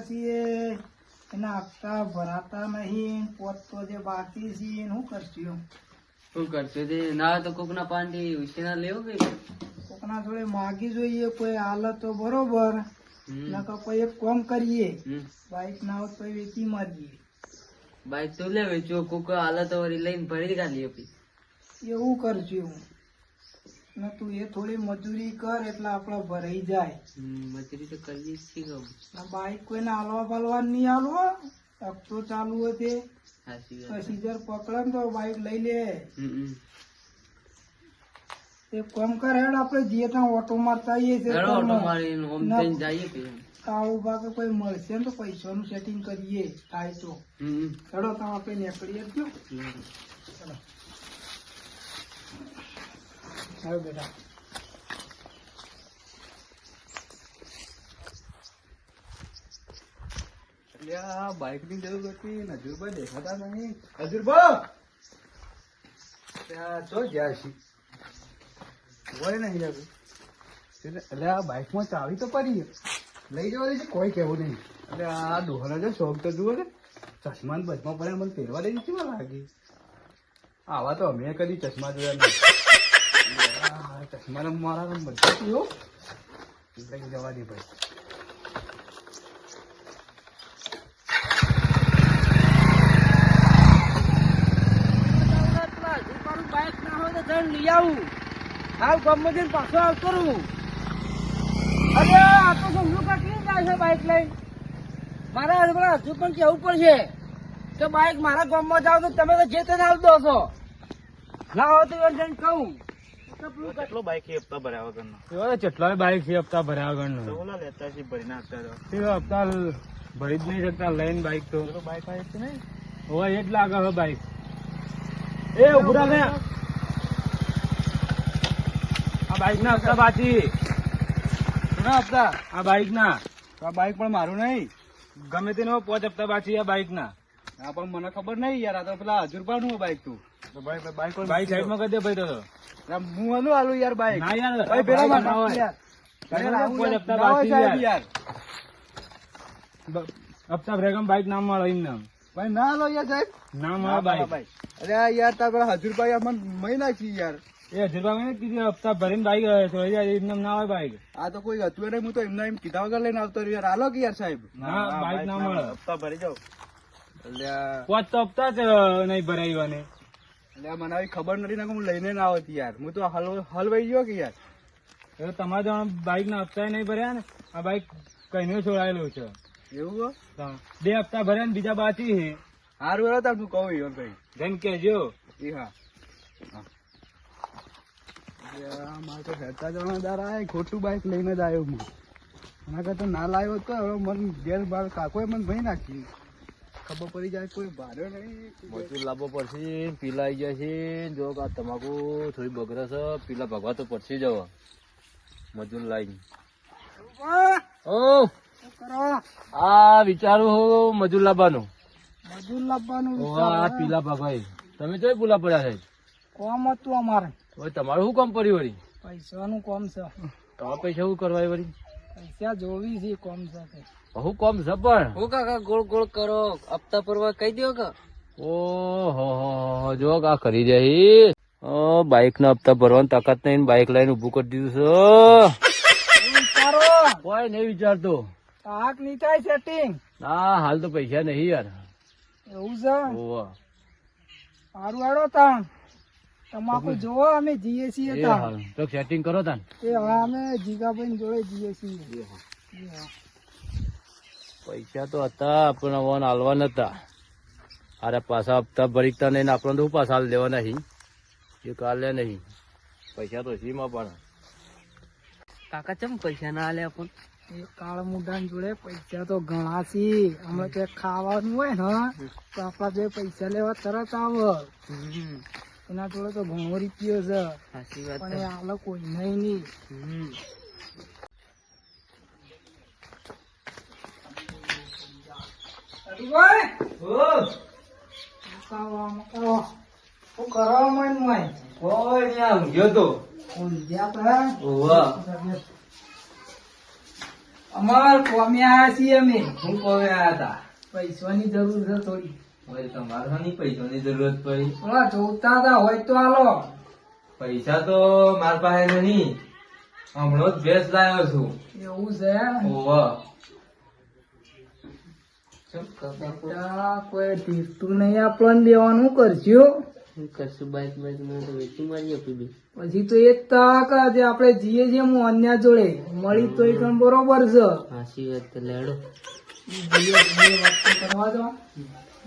છીએ. એના હપ્તા ભરાતા નહીં. પોત તો જે બાકી છે શું કરશું શું કરશે તે? ના તો કોક ના પાંડી ઉછીના લેવો કે કોકના જોડે માગી જોઈએ કોઈ હાલત તો બરોબર. નકર કોઈ એક કામ કરીએ. બાઈક ના હોત તો વેચી મારીએ. બાઈક તો લે વેચો કોક હાલત વળી લઈને ભરી કાઢીએ પછી. એવું કરશું ને તું એ થોડી મજૂરી કર એટલે આપડે ભરાઈ જાય. મજૂરી તો કરીએ જ ને બાઈક કોઈને હાલવા પાલવા નહીં હાલવો હપ્તો ચાલુ હોય તે પછી જર પકડે ને તો બાઈક લઈ લે. એ. એક કામ કર હેડ આપણે જઈએ ત્યાં ઓટો મારતા આવીએ છીએ ના. કાળું ભાગે કોઈ મળશે ને તો પૈસાનું સેટિંગ કરીએ થાય તો. હેડો તમે આપણે નીકળીએ જ જો. હેડો બેટા બાઇકની જરૂર હતી નજુરભાઈ દેખાતા નહીં નજુરભાઈ ચો ગયા છે નહીં યાર એટલે એટલે આ બાઈકમાં ચાવી તો પડી છે. લઈ જવાની છે કોઈ કહેવું નહીં એટલે આ ડોહરા જો શોખ તો જુઓ ને ચશ્મા ને બચમાં પડે મને પહેરવા દે કેવા લાગી આવા તો અમે કદી ચશ્મા જોયા નહીં આ ચશ્મા ને મારા બધા પીવો લઈ જવા દે ભાઈ લઈ આવું ગામમાં જઈને પાછો આવતો રહું અરે આ તો સમજો કાઢી જાય છે બાઈક લઈ મારે હજુ પણ કેવું પડશે કે બાઈક મારા ગામમાં જાવ તો તમે તો જે તે દો છો. ના હોય તો જઈને કહું. કેટલો બાઈક હપ્તા ભર્યા વગરનો? એવા જેટલા બાઈક છે હપ્તા ભરાવા વગરનો. ઓલા લેતા છે ભરી નાખતા તે હપ્તા ભરી જ નહીં શકતા લઈને બાઈક તો. બાઈક આવે છે ને હવે એ જ લાગે હવે બાઈક એ ઉભરા ને. આ બાઈક ના હપ્તા બાકી ના હપ્તા? આ બાઈક ના. આ બાઈક પણ મારું નહીં. ગમે તેનો પોચ હપ્તા બાકી આ બાઈક ના. આ પણ મને ખબર નહીં યાર આ તો પેલા હજુરનું બાઈક તું. તો બાઈક બાઈક બાઈક સાઈડ કરી દે ભાઈ તો હું આનું આલું યાર બાઈક. ના યાર ભાઈ પેલા માં ના હોય. હપ્તા બાઈક. ના મળે એમ નામ ભાઈ ના લો યાર સાહેબ. ના મળે બાઈક. અરે યાર તાર પેલા અમને મહી નાખી યાર. એ હજુ ભાઈ કીધું હપ્તા ભરીને બાઈક નામ ના હોય બાઈક. આ તો કોઈ હતું નહીં હું તો એમના એમ કીધા વગર લઈને આવતો યાર આલો કે યાર સાહેબ. ના, બાઈક ના મળે. હપ્તા ભરી જાઓ પાંચ તો હપ્તા જ નહીં ભરાય ને. એટલે મને આવી ખબર નથી ને હું લઈને ના આવતી યાર. હું તો હલ હલવાઈ ગયો કે યાર. હવે તમારે જણા બાઇક ના હપ્તા નહીં ભર્યા ને? આ બાઈક કહીને છોડાયેલું છે. એવું કહો બે હપ્તા ભર્યા ને બીજા બાકી છે. સારું હેડો તાર તું કહું ઈવન ભાઈ. જેમ કેજો એ હા. હા. મારે તો હેરતા જવાના દાર ખોટું બાઇક લઈને જ આવ્યો હું. એના કરતા ના લાવ્યો તો હવે મને ઘેર બાર કાકોએ મને ભાઈ નાખી ખબર પડી જાય કોઈ ભાડો નહીં. મજૂર લાવવો પડશે પીલા આવી જાય છે જો આ તમાકુ થોડી બગડે છે પીલા ભગવા તો પડશે જવા મજૂર લાવીને ઓ આ વિચારું હું મજૂર લાવવાનું મજૂર લાવવાનું આ પીલા ભગવાઈ તમે જોઈ ભૂલા પડ્યા છે. કોમ હતું અમારે. હવે તમારું શું કામ પડ્યું વળી? પૈસાનું કોમ છે. તો પૈસા શું કરવા વળી? પૈસા જોવી છે કોમ સાથે. શું કામ હું કાકા ગોળ ગોળ કરો હપ્તા પરવા કહી દો કા. ઓહો જો કા કરી જાય બાઈક ના હપ્તા ભરવાની તાકાત નહીં બાઈક લઈને ઉભું કરી દીધું છે. વિચારો. કોઈ નહીં વિચારતો. કાક નહીં થાય સેટિંગ ના હાલ તો પૈસા નહીં યાર. એવું છે? ઓવા સારું આડો તાણ. તમાકુ જોવો અમે જીએસી છીએ હાલ. તો સેટિંગ કરો તાન એ હવે અમે જીગાભાઈ જોડે જઈએ છીએ હા. પૈસા તો હતા પણ વન હાલવા નતા. અરે પાછા હપ્તા ભરીતા નહીં ને આપણને તો શું પાછા હાલ દેવા નહીં. એ કાલે નહીં. પૈસા તો સીમાં પણ. કાકા ચમ પૈસા ના લે આપણ? એ કાળ મુઢાન જોડે પૈસા તો ઘણા છે. અમે તે ખાવાનું હોય ને તો આપણા જે પૈસા લેવા તરત આવે. એના જોડે તો ઘણો રૂપિયો છે. પણ એ આલો કોઈ નહીં. નહીં હમ. મકાવો, મકાવો. હોય? કોઈ તો. તો? ઓવા અમાર છીએ અમે. હું કોમે આયા હતા પૈસાની જરૂર છે થોડી. તમારે પૈસાની જરૂરત પડી? થોડા જોતા હતા હોય તો હાલો પૈસા તો માર પાસે નહીં. હમણાં જ ભેંસ લાવ્યો છું. એવું છે? ઓવા કોઈ? તીર્થું નહીં આપણને દેવાનું કરજો બાઈક બાઈક તો વેચી મારી આપી પછી તો એ તક જે આપણે જીએ છીએ મોન્યા જોડે. મળી તો એ પણ બરોબર છે. હાસી વાત લેડો. જીએ જીએ વાત તો કરવા દો.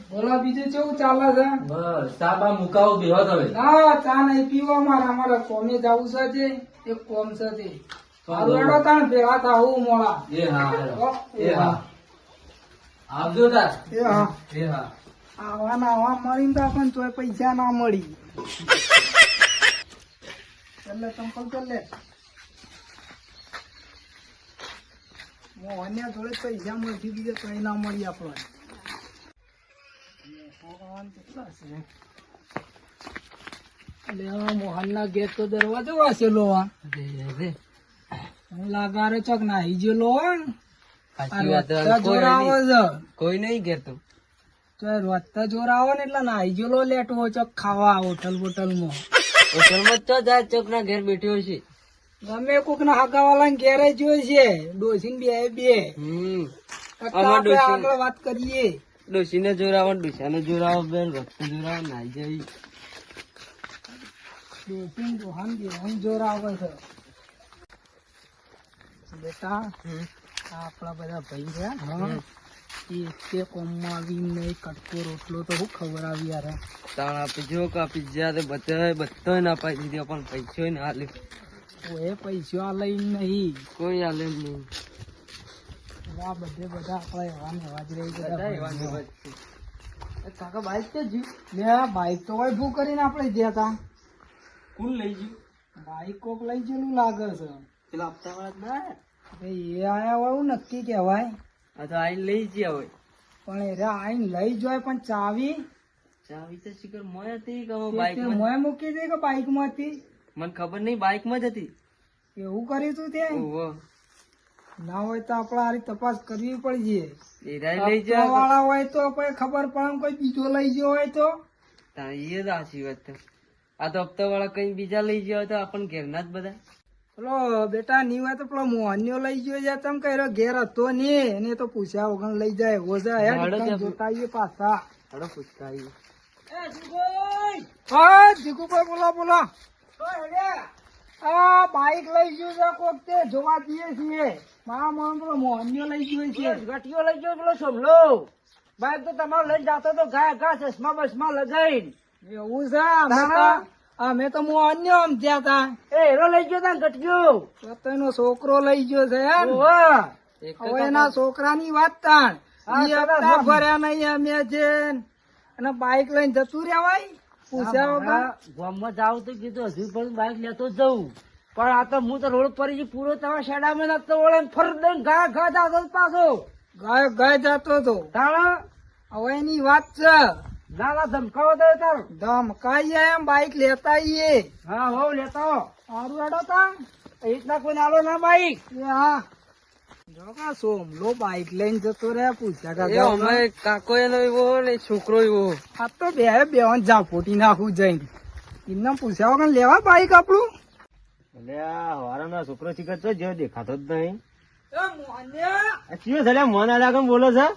બોલો બીજું કેવું ચાલે છે? બસ સાબા મુકાવો બેહો તમે. ના ચા નહીં પીવા મારા. અમારે કોમે જવું છે જે એક કોમ છે તે તાણ ભેગા થાવું મોડા. એ હા એ હા. આવજો તાર. એ હા. એ હા. આવા ના આવા મળીને તો આપણને તોય પૈસા ના મળી. એટલે સંપલ કર લે. મોહન્યા જોડે પૈસા મળતી બીજે કઈ ના મળી આપણને. મોહન મોહનના ગેટ તો દરવાજો વાસેલો આ હું લાગારે ચોક નાહી ગયેલો હોય કોઈ નહીં. કોઈ તો. એ જોર આવે ને એટલે નાહી ગયેલો લેટો ચોક ખાવા હોટલ બોટલમાં હોટલમાં તો જાય ચોક ના ઘેર બેઠ્યો છે. ગમે કોક ના હગાવાલા ને ઘેરે જોઈ છે. ડોસીન બે બે. આગળ વાત કરીએ. ડોશીને જોરાવો ડોશાને જોરાવો બેન રસ્તે જોરાવો નાઈ જઈ ડોસીન દોહાન દેવાન જોર આવે છે. બેટા આપડા આપણા બધા ભાઈ રહ્યા તે કોમમાં આવીને કટકો રોટલો તો શું ખબર આવી યાર. તાણ આપી જો કે પીઝા તે બધા બધા ના પાઈ દીધો પણ પૈસો ના હાલે એ પૈસા લઈને નહીં. કોઈ હાલે જ નહીં. આ બધે બધા આપણા એવા ને એવા જ રહી બધા એવા જ કાકા બાઈક તો જીવ. લે બાઈક તો હોય ભૂ કરીને આપણે ગયા તા કોણ લઈ ગયું? બાઈક કોક લઈ ગયેલું લાગે છે. પેલા હપ્તા વાળા એ આયા વાળું નક્કી કહેવાય. આ તો આઈને લઈ ગયા હોય. પણ એ રહ્યા આઈને લઈ જોય પણ ચાવી? ચાવી તો શિખર મોય હતી કે બાઈક મોંએ મૂકી દે કે બાઈકમાંથી મને ખબર નહીં બાઈકમાં જ હતી. એવું કર્યું તું તે? ના હોય તો આપણે આરી તપાસ કરવી પડી એ લઈ હપ્તા વાળા હોય તો કોઈ ખબર પડે કોઈ બીજો લઈ ગયો હોય તો? એ જ આશી વાત આ તો હપ્તા વાળા કઈ બીજા લઈ ગયા હોય તો આપણને ઘેરના જ બધા. પેલો બેટા ની હોય તો પેલો મોહન્યો લઈ ગયો છે તમે કહ્યો ઘેર હતો ને એને તો પૂછ્યા વગર લઈ જાય કાંઈ ત્યાં. જોતા આવીએ પાછા. હડો પૂછતા આવીએ. હા જીગુભાઈ બોલો બોલો. આ બાઈક લઈ ગયું છે કોક તે જોવા જઈએ છીએ. મારા મન પેલો મોહન્યો લઈ ગયો છે. ઘટીઓ લઈ ગયો પેલો સોમલો. બાઈક તો તમારો લઈને જાતો તો ઘા ઘા ચશ્મા બસમાં લગાઈને એવું છે અમે તો હું તો મોહન્યો આમ થયા તા. એ હેરો લઈ ગયો તા ઘટ્યો એનો છોકરો લઈ ગયો છે યાર એક હવે એના છોકરાની વાત તાણ. ભર્યા નહીં અમે છે અને બાઈક લઈને જતું રહેવાય પૂછ્યા વગર? ગામમાં જાવ તો કીધું હજુ પણ બાઈક લેતો જવું પણ આ તો હું તો રોડ પર પૂરો તમારા શેડામાં નતો વળે ને ફર દઈને ગા ગા જાતો પાછો. ગાય ગાય જતો હતો હવે એની વાત છે. ના ના ધમકાવો દે તાર. ધમકાઈએ એમ બાઈક લેતા આઈએ. હા હો લેતા સારું હેડો તા. રીતના કોઈ આલો ના બાઈક. હા. જો સોમલો બાઈક લઈને જતો રે પૂછ્યા એ કાકા કાકો એનો એવો ને છોકરો એવો. આ તો બે બેન જા ફોટી નાખું જઈને. એમને પૂછ્યા વગર લેવા બાઈક આપણું? એટલે આ હવારાનો છોકરો શીખર તો દેખાતો જ નહીં. ચિયો મોન બોલો છે?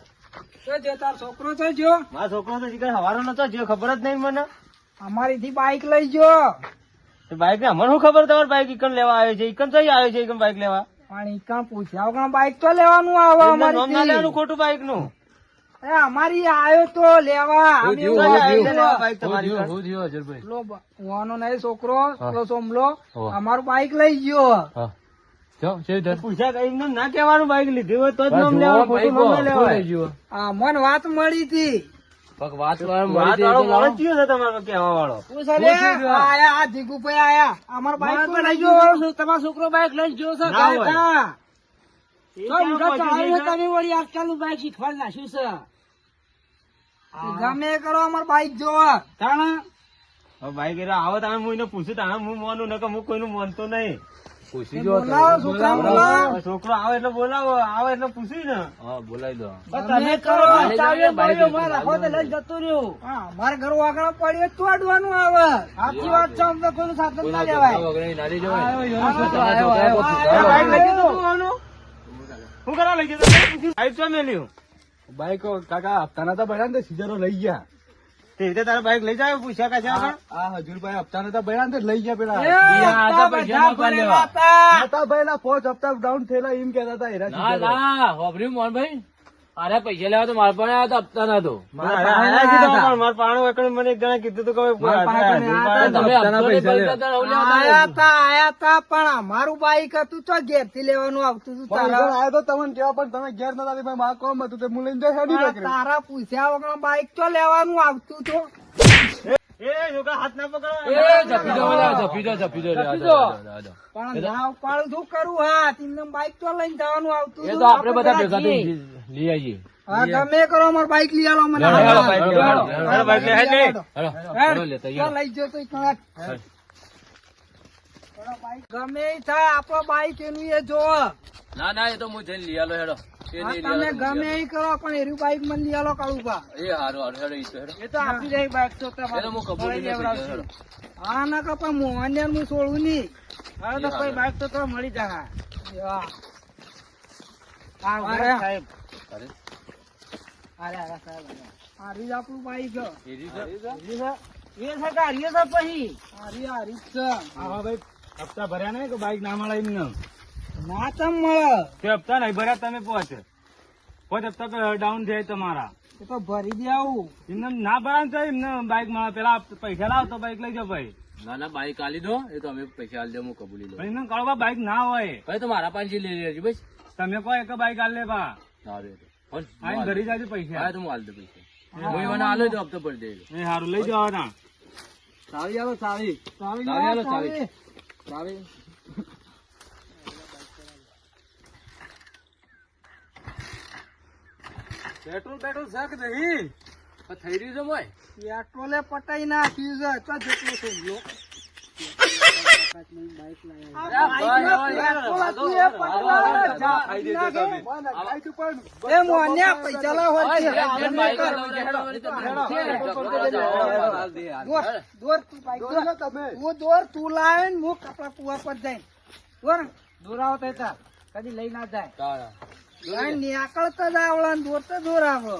જે તાર છોકરો છે જો. મારો છોકરો તો શીખર હવારો નતો જે ખબર જ નહીં મને. અમારી થી બાઈક લઈ ગયો બાઈક ને અમને શું ખબર તમારે બાઈક ઈકન લેવા આવ્યો છે? ઈકન કઈ આવ્યો છે બાઈક લેવા? પણ ઈકા પૂછ્યા વગર બાઈક તો લેવાનું આવે એમના ના લેવાનું ખોટું બાઈકનું. એ અમારી આવ્યો તો લેવા. છોકરો સોમલો. અમારું બાઈક લઈ ગયો. પૂછ્યા કઈ એમને ના કહેવાનું બાઈક લીધું હોય તો જ નામ લેવાનું ખોટું નામ ના લેવાય આ મને વાત મળી હતી. વાત વાળો માણસ કયો છે તમારો કહેવા વાળો. આયા આ જીગુભાઈ આયા. અમારો બાઈક તો લઈ ગયો. તમારો છોકરો બાઈક લઈ ગયો છે કાકા. એ તો ક્યાં ઊંધા પહોંચ્યું ચાલીને છે? તમે વળી આજકાલનું બાઈક શીખવાડી નાખ્યું છે. ગમે કરો અમાર બાઈક જોવા. તાણા. બાઈક આવો તાણે હું એને પૂછું તાણે હું મોનું નકર હું કોઈનું માનતો નહીં. પૂછી જો છોકરો આવે એટલે બોલાવો આવે એટલે પૂછી ને. હા બોલાવી દો. તમે કરો રાખો તો લઈ જતું રહ્યું. મારે ઘર આગળ પડ્યો તો અડવાનું આવે. સાચી વાત છે અમને કોઈ સાધન ના લેવાય. વગર ના લઈ જવાય આવ્યો, આવ્યો, આવ્યો. બાઈક લઈ જતો શું કરવા લઈ જતો બાઈક તો મેલ્યું? કાકા હપ્તાના તો ભર્યા ને સીઝરો લઈ ગયા. તે રીતે તારા બાઈક લઈ જાય પૂછ્યા કાચા આગળ? આ હજુરભાઈ હપ્તાના તો ભર્યા ને લઈ ગયા પેલા. ના પાંચ હપ્તા ડાઉન થયેલા એમ કેતા હતા હીરા. મોહનભાઈ. અરે પૈસા લેવા તો મારા પણ આવ્યા તો હપ્તા ના તો. મારા મારા પાણું એકડે મને એક જણા કીધું તું કે પણ અમારું બાઈક હતું તો ઘેરથી લેવાનું આવતું હતું આયો તો તમને કેવા પણ તમે ઘેર નતા ભાઈ મારા કોમ હતું તે હું લઈને. તારા પૂછ્યા વગર બાઈક તો લેવાનું આવતું તો એ છોકરા હાથ ના પકડો એ જપી દો બધા, જપી દો જપી દો રે, આ જપી દો. દો, આ દો. પણ ના ઉપાડું શું કરું? હા તેમને બાઈક તો લઈને જવાનું આવતું એ હતું. તો આપણે બધા આપણે ભેગા લઈ આવીએ. હા ગમે કરો અમારું બાઈક લઈ મને લઈ થાય આપણો બાઈક એનું એ જો ના ના એ તો હું જઈને લઈ આલો હેડો. તમે હું ગમે એ કરો પણ એરું બાઈક મને લઈ આલો કાળુ પા. એ હારો હારો હેડો ઈ તો હેડો. એ તો આપી જાય બાઈક તો તમારે હું કબૂલ નહીં હા ના કપા મોહન ને હું છોડું નહીં હા તો કોઈ બાઈક તો તો મળી જા સાહેબ. અરે, અરે અરે સાહેબ આ રીત આપણું બાઈક છે. એ રીતે? એ છે કે હારીએ છે પછી? હારી હારી જ છે. હા ભાઈ હપ્તા ભર્યા ને કે બાઈક ના મળે એમને ના તમ મળે. તે હપ્તા નહીં ભર્યા તમે પહોંચ. પહોંચ હપ્તા ડાઉન થયા તમારા. એ તો ભરી દે આવું. એમને ના તો એમને બાઈક મળે. પેલા પૈસા લાવ તો બાઈક લઈ જાઓ ભાઈ. ના ના બાઈક આલી દો. એ તો અમે પૈસા આલી દો હું કબૂલી લઉં. એમને કળવા બાઈક ના હોય. ભાઈ તો મારા પાસે લઈ લેજો ભાઈ તમે કહો એક બાઈક આલે બા. સારું તો. હોન, હું આઈને આલી ઘરે જાજો પૈસા. હા તો હું આલી દઉં પૈસા. હું. એવાને આલો તો હપ્તો ભરી દેજો એ સારું લઈ ના સારી આલો સારી. આલો, સાવી સાવી. પેટ્રોલ પેટ્રોલ શાક નહીં. થઈ રહ્યું છે મોય. પેટ્રોલે પટાઈ નાખ્યું છે. તો જેટલું સમજો એ મોન્યા પૈસા લાવો છે. દોર, દોર તું બાઈક દોર. તું દોર, તું લાવે ને હું કપડા કુવા પર જઈને. દોર, દોરાવો. કદી લઈ ના જાય. નીકળતા જ આવડે ને દોરતા દોર આવડો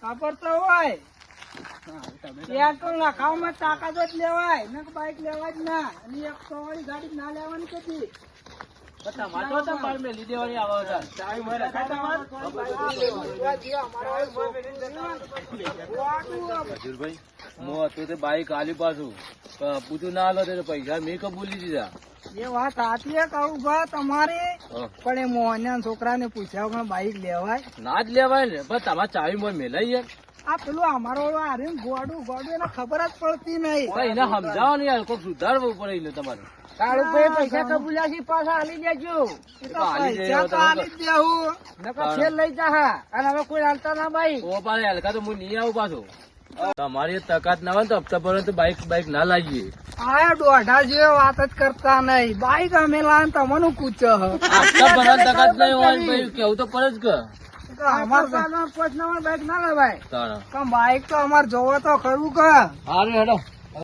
ખબર તો હોય. પેટ્રોલ નાખાવામાં તાકાત જ લેવાય. ને બાઈક લેવાય જ ના. અને એક સો વાળી ગાડી ના લેવાની કદી. આવે બાઈક આલી પાછું. પૂછું ના આલો પૈસા મેં કબૂલી દીધા. એ વાત સાચી છે કહું બા તમારી. પણ એ મોહન્યા છોકરાને પૂછ્યા વગર બાઈક લેવાય. ના જ લેવાય ને પણ તમારે ચાવી મોય મેલાઈ યાર આ પેલું અમારો ઓલો ગોડું ગોડું એને ખબર જ પડતી નહીં. એને સમજાવો ને યાર સુધારવું પડે એને તમારે. કાળું ભાઈ પૈસા કબૂલ્યા છે પાછા હાલી દેજો. પૈસા તો તો હાલી જ દેવું નકર છેલ્લે લઈ જા અને હવે કોઈ હાલતા ના બાઈક. ઓ પાછા હલકા તો હું નહીં આવું પાછો. તમારી તકાત ના હોય તો હપ્તા પર બાઈક બાઈક ના લાવીએ. આયા દોઢા જે વાત જ કરતા નહીં. બાઈક અમે લાવે તમને પૂછો હપ્તા ભરવાની તકાત નહીં હોય કેવું તો પડે જ કે. અમાર પાંચ નંબર બાઈક ના લેવાય. તારા. બાઈક તો અમાર જોવો તો ખરું કે. હારું હેડો.